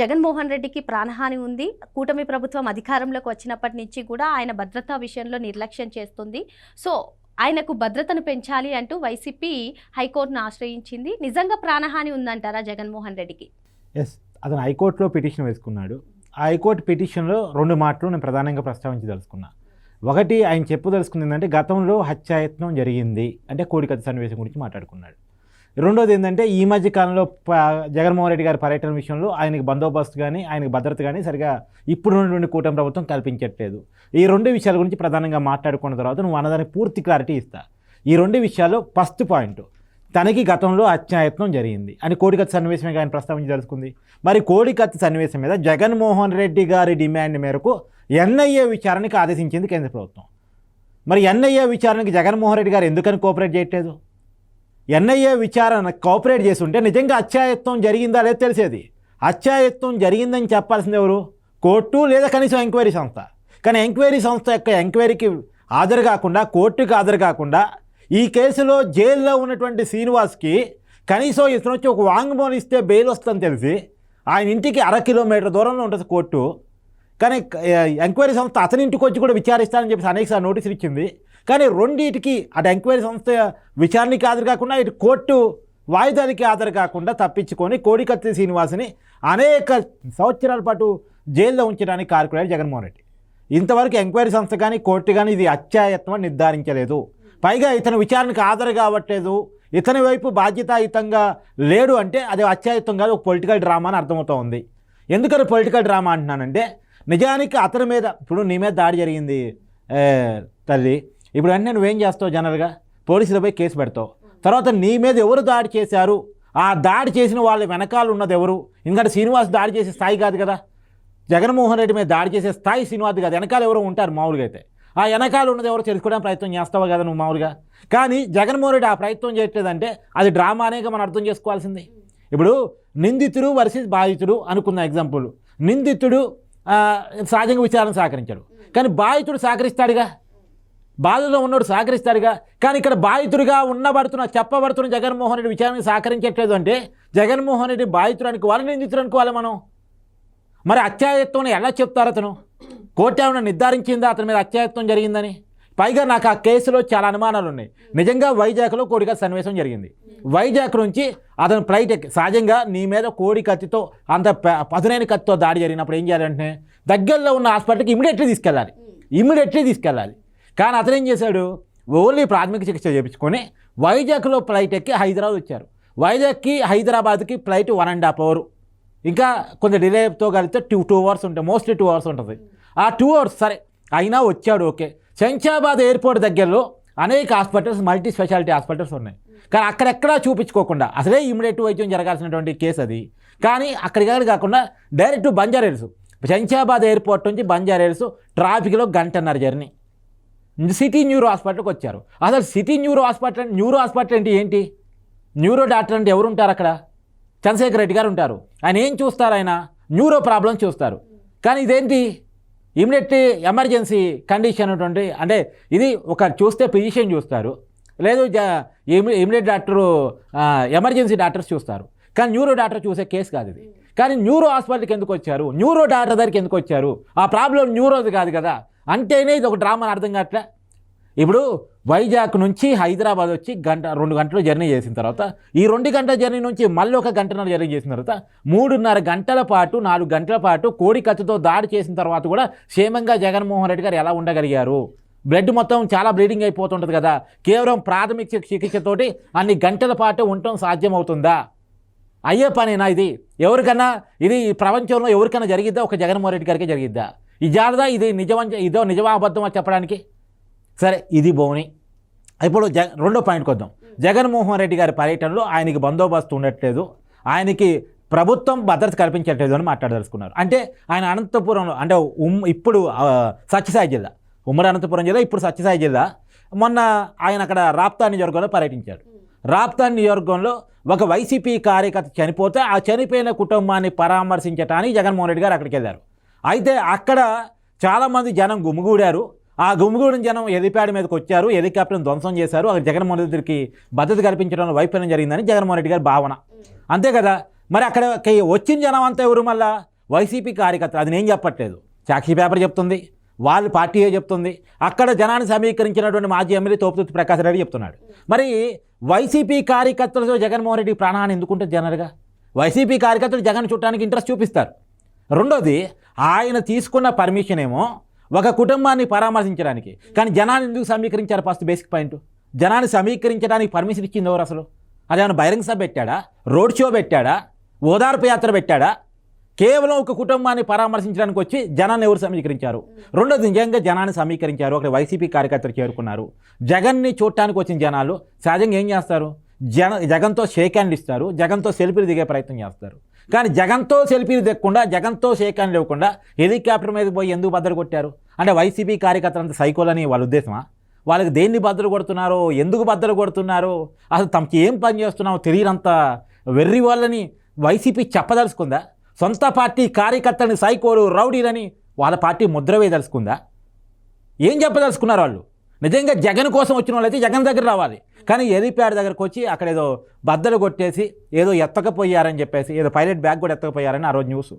జగన్మోహన్ రెడ్డికి ప్రాణహాని ఉంది. కూటమి ప్రభుత్వం అధికారంలోకి వచ్చినప్పటి నుంచి కూడా ఆయన భద్రతా విషయంలో నిర్లక్ష్యం చేస్తుంది. సో ఆయనకు భద్రతను పెంచాలి అంటూ వైసీపీ హైకోర్టును ఆశ్రయించింది. నిజంగా ప్రాణహాని ఉందంటారా జగన్మోహన్ రెడ్డికి? ఎస్ అతను హైకోర్టులో పిటిషన్ వేసుకున్నాడు. ఆ హైకోర్టు పిటిషన్లో రెండు మాటలు నేను ప్రధానంగా ప్రస్తావించదలుచుకున్నా ఒకటి ఆయన చెప్పదలుచుకుంది ఏంటంటే గతంలో హత్యాయత్నం జరిగింది అంటే కోడికత్తి సన్నివేశం గురించి మాట్లాడుకున్నాడు. రెండోది ఏంటంటే ఈ మధ్య కాలంలో ప- జగన్మోహన్ రెడ్డి గారి పర్యటన విషయంలో ఆయనకి బందోబస్తు కానీ ఆయనకి భద్రత కానీ సరిగా ఇప్పుడు ఉన్నటువంటి కూటమి ప్రభుత్వం కల్పించట్లేదు. ఈ రెండు విషయాల గురించి ప్రధానంగా మాట్లాడుకున్న తర్వాత నువ్వు అన్నదానికి పూర్తి క్లారిటీ ఇస్తా. ఈ రెండు విషయాల్లో ఫస్ట్ పాయింట్ తనకి గతంలో అత్యాయత్నం జరిగింది. అని కోడికత్తి సన్నివేశమే ఆయన ప్రస్తావించదలుచుకుంది మరి కోడికత్తి సన్నివేశం మీద జగన్మోహన్ రెడ్డి గారి డిమాండ్ మేరకు ఎన్ఐఏ విచారణకి ఆదేశించింది కేంద్ర ప్రభుత్వం. మరి ఎన్ఐఏ విచారణకి జగన్మోహన్ రెడ్డి గారు ఎందుకని కోఆపరేట్ చేయట్లేదు? ఎన్ఐఏ విచారణ కోఆపరేట్ చేసి ఉంటే నిజంగా అత్యాయత్వం జరిగిందా లేదో తెలిసేది? అత్యాయత్వం జరిగిందని చెప్పాల్సింది ఎవరు? కోర్టు లేదా కనీసం ఎంక్వైరీ సంస్థ? కానీ ఎంక్వైరీ సంస్థ యొక్క ఎంక్వైరీకి హాజరు కాకుండా కోర్టుకి హాజరు కాకుండా ఈ కేసులో జైల్లో ఉన్నటువంటి శ్రీనివాస్కి కనీసం ఇతను వచ్చి ఒక వాంగ్మూలం ఇస్తే బెయిల్ వస్తుందని తెలిసి ఆయన ఇంటికి అర కిలోమీటర్ దూరంలో ఉంటుంది కోర్టు. కానీ ఎంక్వైరీ సంస్థ అతని ఇంటికి వచ్చి కూడా విచారిస్తానని చెప్పి అనేకసారి నోటీసులు ఇచ్చింది. కానీ రెండింటికి అటు ఎంక్వైరీ సంస్థ విచారణకి హాజరు కాకుండా ఇటు కోర్టు వాయిదానికి హాజరు కాకుండా తప్పించుకొని కోడికత్తి శ్రీనివాసుని అనేక సంవత్సరాల పాటు జైల్లో ఉంచడానికి కారుకున్నాడు జగన్మోహన్ రెడ్డి. ఇంతవరకు ఎంక్వైరీ సంస్థ కానీ కోర్టు కానీ ఇది అత్యాయత్నం నిర్ధారించలేదు. పైగా ఇతను విచారణకు హాజరు కావట్లేదు. ఇతని వైపు బాధ్యతాయుతంగా లేడు అంటే అది అత్యాయత్వం కాదు ఒక పొలిటికల్ డ్రామా అని అర్థమవుతూ ఉంది. ఎందుకని పొలిటికల్ డ్రామా అంటున్నానంటే నిజానికి అతని మీద ఇప్పుడు నీ మీద దాడి జరిగింది తల్లి ఇప్పుడు అన్నీ నువ్వేం చేస్తావు జనరల్గా? పోలీసులపై కేసు పెడతావు. తర్వాత నీ మీద ఎవరు దాడి చేశారు? ఆ దాడి చేసిన వాళ్ళ వెనకాల ఉన్నది ఎవరు? ఎందుకంటే శ్రీనివాస్ దాడి చేసే స్థాయి కాదు కదా. జగన్మోహన్ రెడ్డి మీద దాడి చేసే స్థాయి శ్రీనివాస్ కాదు. వెనకాల ఎవరో ఉంటారు మామూలుగా అయితే. ఆ వెనకాల ఉన్నది ఎవరో తెలుసుకోవడానికి ప్రయత్నం చేస్తావు కదా నువ్వు మామూలుగా? కానీ జగన్మోహన్ రెడ్డి ఆ ప్రయత్నం చేయట్లేదంటే అది డ్రామా అనేది మనం అర్థం చేసుకోవాల్సింది. ఇప్పుడు నిందితుడు వర్సెస్ బాధితుడు అనుకున్న ఎగ్జాంపుల్. నిందితుడు సహజంగా విచారణ సహకరించాడు. కానీ బాధితుడు సహకరిస్తాడుగా? బాధలో ఉన్నోడు సహకరిస్తాడుగా. కానీ ఇక్కడ బాధితుడిగా ఉన్నబడుతున్న చెప్పబడుతున్న జగన్మోహన్ రెడ్డి విచారణకు సహకరించట్లేదు అంటే జగన్మోహన్ రెడ్డి బాధితుడు అనుకోవాలి నిందితుడు అనుకోవాలి మనం? మరి అత్యాయత్వం ఎలా చెప్తారు అతను? కోర్టు ఏమైనా నిర్ధారించిందా అతని మీద అత్యాయత్వం జరిగిందని? పైగా నాకు ఆ కేసులో చాలా అనుమానాలు ఉన్నాయి. నిజంగా వైజాగ్లో కోడిగా సన్నివేశం జరిగింది. వైజాగ్ నుంచి అతను ఫ్లైట్ ఎక్కి సహజంగా నీ మీద కోడి కత్తితో అంత పదునైన కత్తితో దాడి జరిగినప్పుడు ఏం చేయాలంటే దగ్గరలో ఉన్న హాస్పిటల్కి ఇమీడియట్లీ తీసుకెళ్ళాలి. ఇమీడియట్లీ తీసుకెళ్ళాలి. కానీ అతను ఏం చేశాడు? ఓన్లీ ప్రాథమిక చికిత్స చేయించుకొని వైజాగ్లో ఫ్లైట్ ఎక్కి హైదరాబాద్ వచ్చారు. వైజాగ్కి హైదరాబాద్కి flight one and half hour. ఇంకా కొంత డిలేతో కలిపితే టూ టూ అవర్స్ ఉంటాయి మోస్ట్లీ టూ అవర్స్ ఉంటుంది. ఆ టూ అవర్స్ సరే అయినా వచ్చాడు ఓకే. శంషాబాద్ ఎయిర్పోర్ట్ దగ్గరలో అనేక హాస్పిటల్స్ మల్టీ స్పెషాలిటీ హాస్పిటల్స్ ఉన్నాయి. కానీ అక్కడెక్కడా చూపించుకోకుండా అసలే ఇమీడియట్ వైద్యం జరగాల్సినటువంటి కేసు అది. కానీ అక్కడికక్కడ కాకుండా డైరెక్ట్ బంజారా శంషాబాద్ ఎయిర్పోర్ట్ నుంచి బంజారా ట్రాఫిక్లో గంటన్నర జర్నీ. సిటీ న్యూరో హాస్పిటల్కి వచ్చారు. అసలు city neuro hospital neuro hospital అంటే ఏంటి? న్యూరో డాక్టర్ అంటే ఎవరు ఉంటారు అక్కడ? చంద్రశేఖర్ రెడ్డి గారు ఉంటారు. ఆయన ఏం చూస్తారు ఆయన? న్యూరో ప్రాబ్లం చూస్తారు. కానీ ఇదేంటి? ఇమీడియట్ ఎమర్జెన్సీ కండిషన్ అటువంటి అంటే ఇది ఒక చూస్తే ఫిజిషియన్ చూస్తారు. లేదు ఇమీడియట్ డాక్టరు ఎమర్జెన్సీ డాక్టర్స్ చూస్తారు. కానీ న్యూరో డాక్టర్ చూసే కేసు కాదు ఇది. కానీ న్యూరో హాస్పిటల్కి ఎందుకు వచ్చారు? న్యూరో డాక్టర్ దగ్గరికి ఎందుకు వచ్చారు? ఆ ప్రాబ్లం న్యూరోది కాదు కదా. అంటేనే ఇది ఒక డ్రామా అని అర్థం కావట్లే. ఇప్పుడు వైజాగ్ నుంచి హైదరాబాద్ వచ్చి గంట రెండు గంటలు జర్నీ చేసిన తర్వాత ఈ రెండు గంటల జర్నీ నుంచి మళ్ళీ ఒక గంటన్నర జర్నీ చేసిన తర్వాత మూడున్నర గంటల పాటు నాలుగు గంటల పాటు కోడి కత్తితో దాడి చేసిన తర్వాత కూడా క్షేమంగా జగన్మోహన్ రెడ్డి గారు ఎలా ఉండగలిగారు? బ్లడ్ మొత్తం చాలా బ్లీడింగ్ అయిపోతుంటుంది కదా. కేవలం ప్రాథమిక చికిత్సతోటి అన్ని గంటల పాటు ఉండటం సాధ్యమవుతుందా? అయ్యే పనేనా ఇది? ఎవరికన్నా ఇది ప్రపంచంలో ఎవరికైనా జరిగిద్దా? ఒక జగన్మోహన్ రెడ్డి గారికి జరిగిద్దా? ఈ జారదా ఇది నిజమని ఇదో నిజమా అబద్ధమా చెప్పడానికి? సరే ఇది బోని. ఇప్పుడు జ రెండో పాయింట్కి వద్దాం. జగన్మోహన్ రెడ్డి గారి పర్యటనలో ఆయనకి బందోబస్తు ఉండట్లేదు. ఆయనకి ప్రభుత్వం భద్రత కల్పించట్లేదు అని మాట్లాడదలుచుకున్నారు. అంటే ఆయన అనంతపురంలో అంటే ఉమ్ ఇప్పుడు సత్యసాయి జిల్లా. ఉమ్మడి అనంతపురం జిల్లా ఇప్పుడు సత్యసాయి జిల్లా. మొన్న ఆయన అక్కడ రాప్తా నియోజకవర్గంలో పర్యటించాడు. రాప్తా నియోజకవర్గంలో ఒక వైసీపీ కార్యకర్త చనిపోతే ఆ చనిపోయిన కుటుంబాన్ని పరామర్శించడానికి జగన్మోహన్ రెడ్డి గారు అక్కడికి వెళ్ళారు. అయితే అక్కడ చాలామంది జనం గుమిగూడారు. ఆ గుమిగూడిన జనం ఎదిపాడి మీదకి వచ్చారు హెలికాప్టర్ని ధ్వంసం చేశారు. అక్కడ జగన్మోహన్ రెడ్డికి భద్రత కల్పించడంలో వైఫల్యం జరిగిందని జగన్మోహన్ రెడ్డి గారి భావన. అంతే కదా? మరి అక్కడ వచ్చిన జనం అంతా ఎవరు మళ్ళా? వైసీపీ కార్యకర్తలు. అది నేను చెప్పట్లేదు. సాక్షి పేపర్ చెప్తుంది. వాళ్ళ పార్టీయే చెప్తుంది. అక్కడ జనాన్ని సమీకరించినటువంటి మాజీ ఎమ్మెల్యే తోపుతుర్తి ప్రకాశ్ రెడ్డి చెప్తున్నాడు. మరి వైసీపీ కార్యకర్తలతో జగన్మోహన్ రెడ్డి ప్రాణాన్ని ఎందుకుంటారు జనరల్గా? వైసీపీ కార్యకర్తలు జగన్ చుట్టానికి ఇంట్రెస్ట్ చూపిస్తారు. రెండోది ఆయన తీసుకున్న పర్మిషన్ ఏమో ఒక కుటుంబాన్ని పరామర్శించడానికి. కానీ జనాన్ని ఎందుకు సమీకరించారు ఫస్ట్ బేసిక్ పాయింట్ జనాన్ని సమీకరించడానికి పర్మిషన్ ఇచ్చింది ఎవరు అసలు? అదేమైనా బహిరంగ సభ పెట్టాడా? రోడ్ షో పెట్టాడా? ఓదార్పు యాత్ర పెట్టాడా? కేవలం ఒక కుటుంబాన్ని పరామర్శించడానికి వచ్చి జనాన్ని ఎవరు సమీకరించారు? రెండోది నిజంగా జనాన్ని సమీకరించారు. అక్కడ వైసీపీ కార్యకర్తలు చేరుకున్నారు. జగన్ని చూడటానికి వచ్చిన జనాలు సహజంగా ఏం చేస్తారు? జన జగన్తో షేక్ హ్యాండ్ ఇస్తారు. జగన్తో సెల్ఫీలు దిగే ప్రయత్నం చేస్తారు. కానీ జగన్తో సెల్ఫీలు దిగకుండా జగన్తో షేక్ లేకుండా ఇవ్వకుండా హెలికాప్టర్ మీద పోయి ఎందుకు బద్దలు కొట్టారు? అంటే వైసీపీ కార్యకర్తలు అంత సైకోలని వాళ్ళ ఉద్దేశమా? వాళ్ళకి దేన్ని బద్దలు కొడుతున్నారో ఎందుకు బద్దలు కొడుతున్నారో అసలు తమకి ఏం పని చేస్తున్నామో తెలియనంత వెర్రి వాళ్ళని వైసీపీ చెప్పదలుచుకుందా? సొంత పార్టీ కార్యకర్తలని సైకోలు రౌడీలని వాళ్ళ పార్టీ ముద్ర వేయదలుచుకుందా? ఏం చెప్పదలుచుకున్నారు వాళ్ళు? నిజంగా జగన్ కోసం వచ్చిన వాళ్ళైతే జగన్ దగ్గర రావాలి. కానీ ఎలిప్యాడ్ దగ్గరకు వచ్చి అక్కడ ఏదో బద్దలు కొట్టేసి ఏదో ఎత్తకపోయారని చెప్పేసి ఏదో పైలట్ బ్యాగ్ కూడా ఎత్తకపోయారని ఆ రోజు న్యూస్.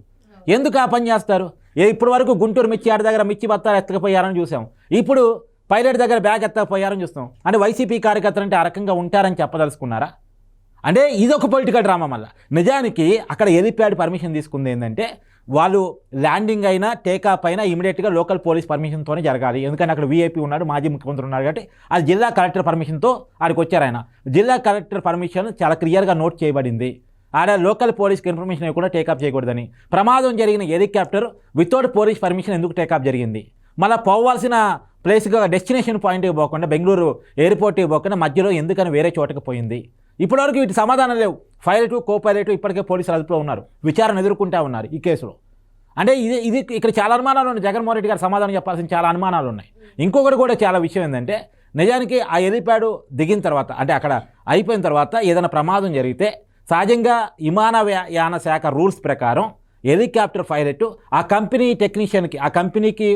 ఎందుకు ఆ పని చేస్తారు? ఏ ఇప్పటి వరకు గుంటూరు మిర్చి ఆడ దగ్గర మిర్చి బత్తాలు ఎత్తకపోయారని చూసాం. ఇప్పుడు పైలట్ దగ్గర బ్యాగ్ ఎత్తకపోయారని చూస్తాం. అంటే వైసీపీ కార్యకర్తలు అంటే ఆ రకంగా ఉంటారని చెప్పదలుచుకున్నారా? అంటే ఇది ఒక పొలిటికల్ డ్రామా మళ్ళీ. నిజానికి అక్కడ ఎలిప్యాడ్ పర్మిషన్ తీసుకుంది ఏంటంటే వాళ్ళు ల్యాండింగ్ అయినా టేకాప్ అయినా ఇమీడియట్గా లోకల్ పోలీస్ పర్మిషన్తోనే జరగాలి. ఎందుకంటే అక్కడ వీఐపీ ఉన్నాడు మాజీ ముఖ్యమంత్రి ఉన్నాడు కాబట్టి అది జిల్లా కలెక్టర్ పర్మిషన్తో ఆడికి వచ్చారు ఆయన. జిల్లా కలెక్టర్ పర్మిషన్ చాలా క్లియర్గా నోట్ చేయబడింది. ఆడ లోకల్ పోలీస్కి ఇన్ఫర్మేషన్ ఇవ్వకుండా టేకాఫ్ చేయకూడదని. ప్రమాదం జరిగిన హెలికాప్టర్ వితౌట్ పోలీస్ పర్మిషన్ ఎందుకు టేకాఫ్ జరిగింది? మళ్ళీ పోవాల్సిన ప్లేస్గా డెస్టినేషన్ పాయింట్కి పోకుండా బెంగళూరు ఎయిర్పోర్ట్కి పోకుండా మధ్యలో ఎందుకని వేరే చోటకి పోయింది? ఇప్పటివరకు వీటి సమాధానం లేవు. పైలట్ కో పైలట్ ఇప్పటికే పోలీసులు అదుపులో ఉన్నారు. విచారణ ఎదుర్కొంటా ఉన్నారు ఈ కేసులో. అంటే ఇది ఇది ఇక్కడ చాలా అనుమానాలు ఉన్నాయి. జగన్మోహన్ రెడ్డి గారు సమాధానం చెప్పాల్సిన చాలా అనుమానాలు ఉన్నాయి. ఇంకొకటి కూడా చాలా విషయం ఏంటంటే నిజానికి ఆ ఎలిప్యాడ్ దిగిన తర్వాత అంటే అక్కడ అయిపోయిన తర్వాత ఏదైనా ప్రమాదం జరిగితే సహజంగా విమాన యాన శాఖ రూల్స్ ప్రకారం హెలికాప్టర్ పైలట్ ఆ కంపెనీ టెక్నీషియన్కి ఆ కంపెనీకి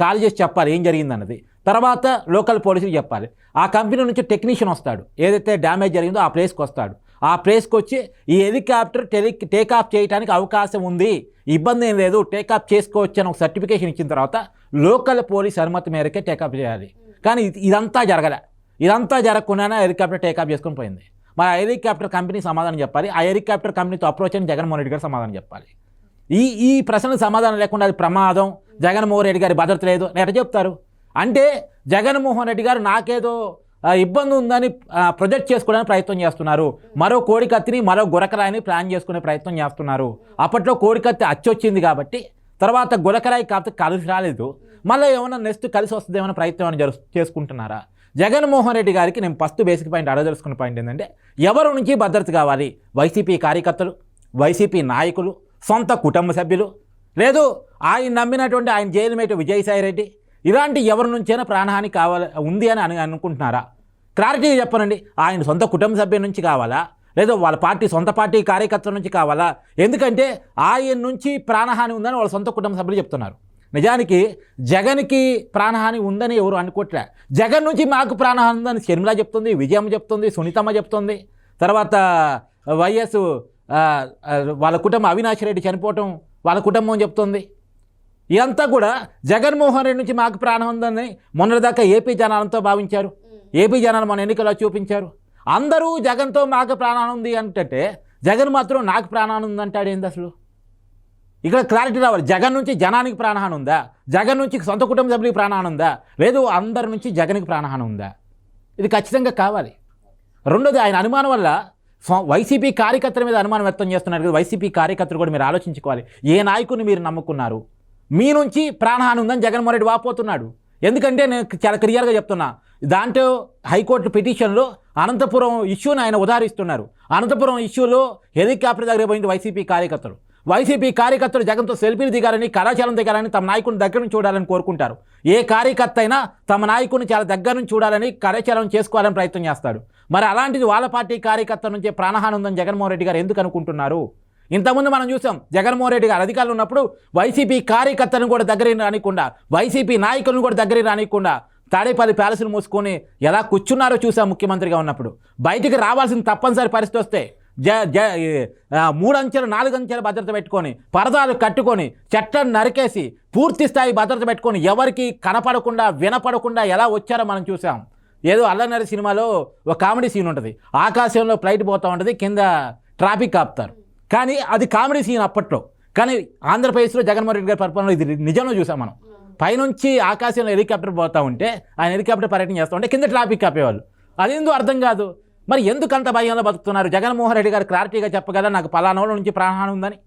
కాల్ చేసి చెప్పాలి ఏం జరిగిందన్నది. తర్వాత లోకల్ పోలీసులు చెప్పాలి. ఆ కంపెనీ నుంచి టెక్నీషియన్ వస్తాడు. ఏదైతే డ్యామేజ్ జరిగిందో ఆ ప్లేస్కి వస్తాడు. ఆ ప్లేస్కి వచ్చి ఈ హెలికాప్టర్ టెలి టేకాఫ్ చేయడానికి అవకాశం ఉంది. ఇబ్బంది ఏం లేదు. టేకాఫ్ చేసుకోవచ్చు అని ఒక సర్టిఫికేషన్ ఇచ్చిన తర్వాత లోకల్ పోలీస్ అనుమతి మేరకే టేకాఫ్ చేయాలి. కానీ ఇదంతా జరగలే. ఇదంతా జరగకుండానే హెలికాప్టర్ టేకాఫ్ చేసుకొని పోయింది. మరి ఆ హెలికాప్టర్ కంపెనీ సమాధానం చెప్పాలి. ఆ హెలికాప్టర్ కంపెనీతో అప్రోచ్ అని జగన్మోహన్ రెడ్డి గారు సమాధానం చెప్పాలి. ఈ ఈ ప్రశ్నలకు సమాధానం లేకుండా అది ప్రమాదం. జగన్మోహన్ రెడ్డి గారి భద్రత లేదు. అని చెప్తారు? అంటే జగన్మోహన్ రెడ్డి గారు నాకేదో ఇబ్బంది ఉందని ప్రొజెక్ట్ చేసుకోవడానికి ప్రయత్నం చేస్తున్నారు. మరో కోడికత్తిని మరో గురకరాయిని ప్లాన్ చేసుకునే ప్రయత్నం చేస్తున్నారు. అప్పట్లో కోడికత్తి అచ్చొచ్చింది కాబట్టి తర్వాత గురకరాయి కాకపోతే కలిసి రాలేదు. మళ్ళీ ఏమైనా నెక్స్ట్ కలిసి వస్తుంది ఏమైనా ప్రయత్నం ఏమైనా చేసుకుంటున్నారా? జగన్మోహన్ రెడ్డి గారికి నేను ఫస్ట్ బేసిక్ పాయింట్ అడగదలుచుకున్న పాయింట్ ఏంటంటే ఎవరి నుంచి భద్రత కావాలి? వైసీపీ కార్యకర్తలు వైసీపీ నాయకులు సొంత కుటుంబ సభ్యులు. లేదు ఆయన నమ్మినటువంటి ఆయన జైలు విజయసాయిరెడ్డి విజయసాయి రెడ్డి. ఇలాంటి ఎవరి నుంచైనా ప్రాణహాని కావాలి ఉంది అని అని అనుకుంటున్నారా? క్లారిటీగా చెప్పనండి ఆయన సొంత కుటుంబ సభ్యుల నుంచి కావాలా? లేదా వాళ్ళ పార్టీ సొంత పార్టీ కార్యకర్తల నుంచి కావాలా? ఎందుకంటే ఆయన నుంచి ప్రాణహాని ఉందని వాళ్ళ సొంత కుటుంబ సభ్యులు చెప్తున్నారు. నిజానికి జగన్కి ప్రాణహాని ఉందని ఎవరు అనుకోవట్లే జగన్ నుంచి మాకు ప్రాణహాని ఉందని షర్మిల చెప్తుంది విజయమ్మ చెప్తుంది సునీతమ్మ చెప్తుంది. తర్వాత వైఎస్ వాళ్ళ కుటుంబం అవినాష్ రెడ్డి చనిపోవటం వాళ్ళ కుటుంబం చెప్తుంది. ఇదంతా కూడా జగన్మోహన్ రెడ్డి నుంచి మాకు ప్రాణం ఉందని మొన్నటిదాకా ఏపీ జనాలతో భావించారు. ఏపీ జనాలు మన ఎన్నికల్లో చూపించారు. అందరూ జగన్తో మాకు ప్రాణం ఉంది అంటే జగన్ మాత్రం నాకు ప్రాణం ఉందంటాడు ఏంది అసలు? ఇక్కడ క్లారిటీ రావాలి. జగన్ నుంచి జనానికి ప్రాణహాని ఉందా? జగన్ నుంచి సొంత కుటుంబ సభ్యులకి ప్రాణహాని ఉందా? లేదు అందరి నుంచి జగన్కి ప్రాణహాని ఉందా? ఇది ఖచ్చితంగా కావాలి. రెండోది ఆయన అనుమానం వల్ల వైసీపీ కార్యకర్తల మీద అనుమానం వ్యక్తం చేస్తున్నారు కదా వైసీపీ కార్యకర్తలు కూడా మీరు ఆలోచించుకోవాలి. ఏ నాయకుని మీరు నమ్ముకున్నారు? మీ నుంచి ప్రాణహాని ఉందని జగన్మోహన్ రెడ్డి వాపోతున్నాడు. ఎందుకంటే నేను చాలా క్లియర్గా చెప్తున్నా దాంట్లో హైకోర్టు పిటిషన్లో అనంతపురం ఇష్యూని ఆయన ఉదాహరిస్తున్నారు. అనంతపురం ఇష్యూలో హెలికాప్టర్ దగ్గర పోయింది వైసీపీ కార్యకర్తలు. వైసీపీ కార్యకర్తలు జగన్తో సెల్ఫీలు దిగాలని కళాశాలం దిగాలని తమ నాయకుని దగ్గర నుంచి చూడాలని కోరుకుంటారు. ఏ కార్యకర్త అయినా తమ నాయకుని చాలా దగ్గర నుంచి చూడాలని కళాశాలం చేసుకోవాలని ప్రయత్నం చేస్తాడు. మరి అలాంటిది వాళ్ళ పార్టీ కార్యకర్త నుంచే ప్రాణహాని ఉందని జగన్మోహన్ రెడ్డి గారు ఎందుకు అనుకుంటున్నారు? ఇంతకుముందు మనం చూసాం జగన్మోహన్ రెడ్డి గారు అధికారులు ఉన్నప్పుడు వైసీపీ కార్యకర్తలను కూడా దగ్గర రానికుండా వైసీపీ నాయకులను కూడా దగ్గర రానికుండా తాడేపల్లి ప్యాలెస్లు మూసుకొని ఎలా కూర్చున్నారో చూసాం ముఖ్యమంత్రిగా ఉన్నప్పుడు. బయటికి రావాల్సిన తప్పనిసరి పరిస్థితి వస్తే జ జ మూడంచెలు ఆ, భద్రత పెట్టుకొని పరదాలు కట్టుకొని చెట్లను నరికేసి పూర్తి స్థాయి భద్రత పెట్టుకొని ఎవరికి కనపడకుండా వినపడకుండా ఎలా వచ్చారో మనం చూసాం. ఏదో అల్లనరి సినిమాలో ఒక కామెడీ సీన్ ఉంటుంది. ఆకాశంలో ఫ్లైట్ పోతూ ఉంటుంది కింద ట్రాఫిక్ ఆపుతారు. కానీ అది కామెడీ సీన్ అప్పట్లో. కానీ ఆంధ్రప్రదేశ్లో జగన్మోహన్ రెడ్డి గారి పరిపాలన ఇది నిజంలో చూసాం మనం. పైనుంచి ఆకాశంలో హెలికాప్టర్ పోతూ ఉంటే ఆయన హెలికాప్టర్ పర్యటన చేస్తూ ఉంటే కింద ట్రాఫిక్ ఆపేవాళ్ళు. అదేందో అర్థం కాదు? మరి ఎందుకంత భయంలో బతుకుతున్నారు? జగన్మోహన్ రెడ్డి గారు క్లారిటీగా చెప్పగలరా? నాకు పలానా నుంచి ప్రాణహాని ఉందని.